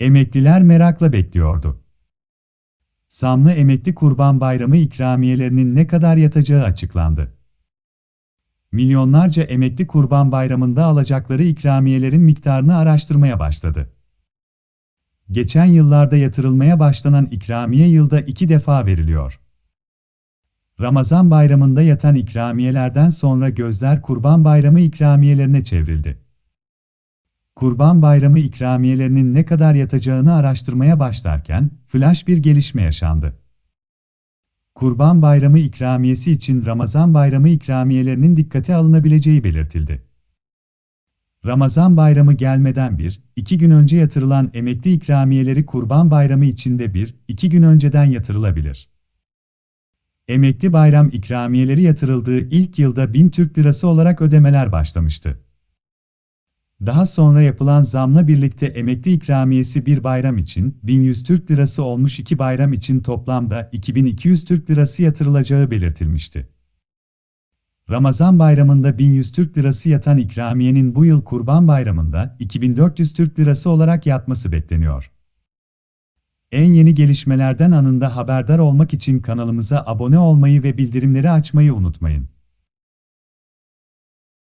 Emekliler merakla bekliyordu. Zamlı emekli kurban bayramı ikramiyelerinin ne kadar yatacağı açıklandı. Milyonlarca emekli kurban bayramında alacakları ikramiyelerin miktarını araştırmaya başladı. Geçen yıllarda yatırılmaya başlanan ikramiye yılda iki defa veriliyor. Ramazan bayramında yatan ikramiyelerden sonra gözler Kurban Bayramı ikramiyelerine çevrildi. Kurban Bayramı ikramiyelerinin ne kadar yatacağını araştırmaya başlarken, flash bir gelişme yaşandı. Kurban Bayramı ikramiyesi için Ramazan Bayramı ikramiyelerinin dikkate alınabileceği belirtildi. Ramazan Bayramı gelmeden bir, iki gün önce yatırılan emekli ikramiyeleri Kurban Bayramı içinde bir, iki gün önceden yatırılabilir. Emekli bayram ikramiyeleri yatırıldığı ilk yılda 1000 Türk Lirası olarak ödemeler başlamıştı. Daha sonra yapılan zamla birlikte emekli ikramiyesi bir bayram için 1100 Türk Lirası olmuş iki bayram için toplamda 2200 Türk Lirası yatırılacağı belirtilmişti. Ramazan bayramında 1100 Türk Lirası yatan ikramiyenin bu yıl Kurban Bayramı'nda 2400 Türk Lirası olarak yatması bekleniyor. En yeni gelişmelerden anında haberdar olmak için kanalımıza abone olmayı ve bildirimleri açmayı unutmayın.